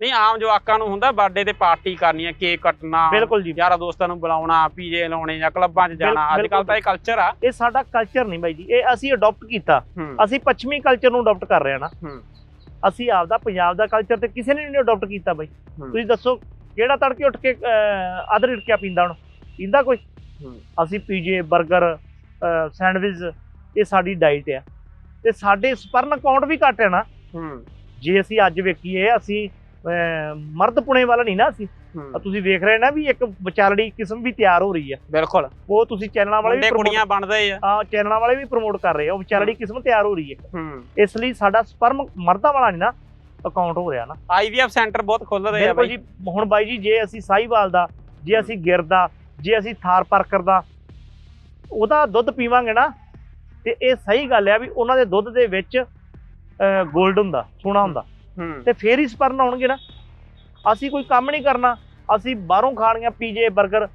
ਨਹੀਂ ਆਮ ਜਵਾਕਾਂ ਨੂੰ ਹੁੰਦਾ ਬਰਥਡੇ ਤੇ ਪਾਰਟੀ ਕਰਨੀ ਹੈ ਕੇਕ ਕੱਟਣਾ ਬਿਲਕੁਲ ਜੀ। ਯਾਰਾਂ ਦੋਸਤਾਂ ਨੂੰ ਬੁਲਾਉਣਾ ਪੀਜੇ ਲਾਉਣੇ ਜਾਂ ਕਲੱਬਾਂ 'ਚ ਜਾਣਾ। ਅੱਜ ਕੱਲ ਤਾਂ ਇਹ ਕਲਚਰ ਆ। ਇਹ ਸਾਡਾ ਕਲਚਰ ਨਹੀਂ ਬਾਈ ਜੀ। ਇਹ ਅਸੀਂ ਅਡਾਪਟ ਕੀਤਾ। ਅਸੀਂ ਪੱਛਮੀ ਕਲਚਰ ਨੂੰ ਅਡਾਪਟ ਕਰ ਰਹੇ ਹਾਂ ਨਾ। ਅਸੀਂ ਆਪਦਾ ਪੰਜਾਬ ਦਾ ਕਲਚਰ ਤੇ ਕਿਸੇ ਨੇ ਨਹੀਂ ਅਡਾਪਟ ਕੀਤਾ ਬਾਈ। ਤੁਸੀਂ ਦੱਸੋ ਕਿਹੜਾ ਤੜਕੇ ਉੱਠ ਕੇ ਅਦਰ ਇਟਕਿਆ ਪੀਂਦਾ ਹੁਣ? ਪੀਂਦਾ ਕੋਈ। ਅਸੀਂ ਪੀਜੇ 버ਗਰ ਸੈਂਡਵਿਚ ਇਹ ਸਾਡੀ ਡਾਈਟ ਆ। ਤੇ ਸਾਡੇ ਸਪਰਨ ਕਾਊਂਟ ਵੀ ਘੱਟ ਹੈ ਨਾ। ਜੇ ਅਸੀਂ ਅੱਜ ਵੇਖੀਏ ਅਸੀਂ ਮਰਦ ਪੁਣੇ ਵਾਲਾ ਨਹੀਂ ਨਾ ਅਸੀਂ। ਤੁਸੀਂ ਵੇਖ ਰਹੇ ਨਾ ਵੀ ਇੱਕ ਵਿਚਾਲੜੀ ਕਿਸਮ ਵੀ ਤਿਆਰ ਹੋ ਰਹੀ ਹੈ ਬਿਲਕੁਲ। ਉਹ ਤੁਸੀਂ ਚੈਨਲਾਂ ਵਾਲੇ ਵੀ ਕੁੜੀਆਂ ਬਣਦੇ ਆ। ਹਾਂ ਚੈਨਲਾਂ ਵਾਲੇ ਵੀ ਪ੍ਰਮੋਟ ਕਰ ਰਹੇ ਆ। ਉਹ ਵਿਚਾਲੜੀ ਕਿਸਮ ਤਿਆਰ ਹੋ ਰਹੀ ਹੈ। ਇਸ ਲਈ ਸਾਡਾ ਸਪਰਮ ਮਰਦਾਂ ਵਾਲਾ ਨਹੀਂ ਨਾ ਅਕਾਊਂਟ ਹੋ ਰਿਹਾ ਨਾ। ਆਈਵੀਐਫ ਸੈਂਟਰ ਬਹੁਤ ਖੁੱਲ ਰਹੇ ਆ ਬਾਈ। ਜੀ। ਹੁਣ ਬਾਈ ਜੀ ਜੇ ਅਸੀਂ ਸਾਈਵਾਲ ਦਾ ਜੇ ਅਸੀਂ ਗਿਰ ਦਾ ਜੇ ਅਸੀਂ ਥਾਰ ਪਾਰਕਰ ਦਾ ਉਹਦਾ ਦੁੱਧ ਪੀਵਾਂਗੇ ਨਾ ਤੇ ਇਹ ਸਹੀ ਗੱਲ ਆ ਵੀ ਉਹਨਾਂ ਦੇ ਦੁੱਧ ਦੇ ਵਿੱਚ 골ਡ ਹੁੰਦਾ ਸੋਨਾ ਹੁੰਦਾ। ਤੇ ਫੇਰ ਹੀ ਸਪਰਨ ਆਉਣਗੇ ਨਾ। ਅਸੀਂ ਕੋਈ ਕੰਮ ਨਹੀਂ ਕਰਨਾ। ਅਸੀਂ ਬਾਹਰੋਂ ਖਾਣੀਆਂ ਪੀਜੇ 버ਗਰ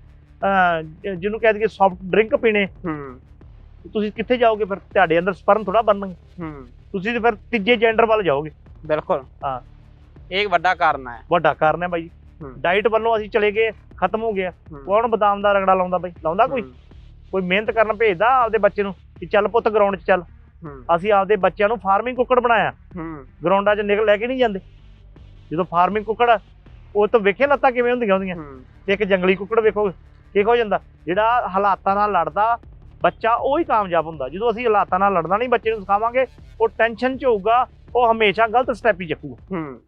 ਜਿਹਨੂੰ ਕਹਿ ਦਈਏ ਸੌਫਟ ਡਰਿੰਕ ਪੀਣੇ। ਹੂੰ। ਤੁਸੀਂ ਕਿੱਥੇ ਜਾਓਗੇ ਫਿਰ? ਤੁਹਾਡੇ ਅੰਦਰ ਸਪਰਨ ਥੋੜਾ ਬਣਨਗੇ। ਹੂੰ। ਤੁਸੀਂ ਫਿਰ ਤੀਜੇ ਜੈਂਡਰ ਵੱਲ ਜਾਓਗੇ। ਬਿਲਕੁਲ। ਹਾਂ। ਇਹ ਵੱਡਾ ਕਾਰਨ ਹੈ। ਵੱਡਾ ਕਾਰਨ ਹੈ ਬਾਈ। ਡਾਈਟ ਵੱਲੋਂ ਅਸੀਂ ਚਲੇ ਗਏ ਖਤਮ ਹੋ ਗਿਆ। ਕੌਣ ਬਦਾਮ ਦਾ ਰਗੜਾ ਲਾਉਂਦਾ ਬਾਈ? ਲਾਉਂਦਾ ਕੋਈ? ਕੋਈ ਮਿਹਨਤ ਕਰਨ ਭੇਜਦਾ ਆਪਦੇ ਬੱਚੇ ਨੂੰ? ਕਿ ਚੱਲ ਪੁੱਤ ਗਰਾਊਂਡ 'ਚ ਚੱਲ। ਅਸੀਂ ਆਪਦੇ ਬੱਚਿਆਂ ਨੂੰ ਫਾਰਮਿੰਗ ਕੁੱਕੜ ਬਣਾਇਆ। ਹੂੰ। ਗਰਾਊਂਡਾਂ 'ਚ ਨਿਕਲ ਲੈ ਕੇ ਨਹੀਂ ਜਾਂਦੇ। ਜਦੋਂ ਫਾਰਮਿੰਗ ਕੁੱਕੜ ਉਹ ਤਾਂ ਵੇਖੇ ਲੱਤਾਂ ਕਿਵੇਂ ਹੁੰਦੀਆਂ ਉਹਦੀਆਂ? ਹੂੰ। ਤੇ ਇੱਕ ਜੰਗਲੀ ਕੁੱਕੜ ਵੇਖੋ ਕੀ ਹੋ ਜਾਂਦਾ ਜਿਹੜਾ ਹਾਲਾਤਾਂ ਨਾਲ ਲੜਦਾ ਬੱਚਾ ਉਹ ਹੀ ਕਾਮਯਾਬ ਹੁੰਦਾ। ਜਦੋਂ ਅਸੀਂ ਹਾਲਾਤਾਂ ਨਾਲ ਲੜਨਾ ਨਹੀਂ ਬੱਚੇ ਨੂੰ ਸਿਖਾਵਾਂਗੇ ਉਹ ਟੈਨਸ਼ਨ 'ਚ ਹੋਊਗਾ ਉਹ ਹਮੇਸ਼ਾ ਗਲਤ ਸਟੈਪ ਹੀ ਚੱਕੂਗਾ ਹੂੰ।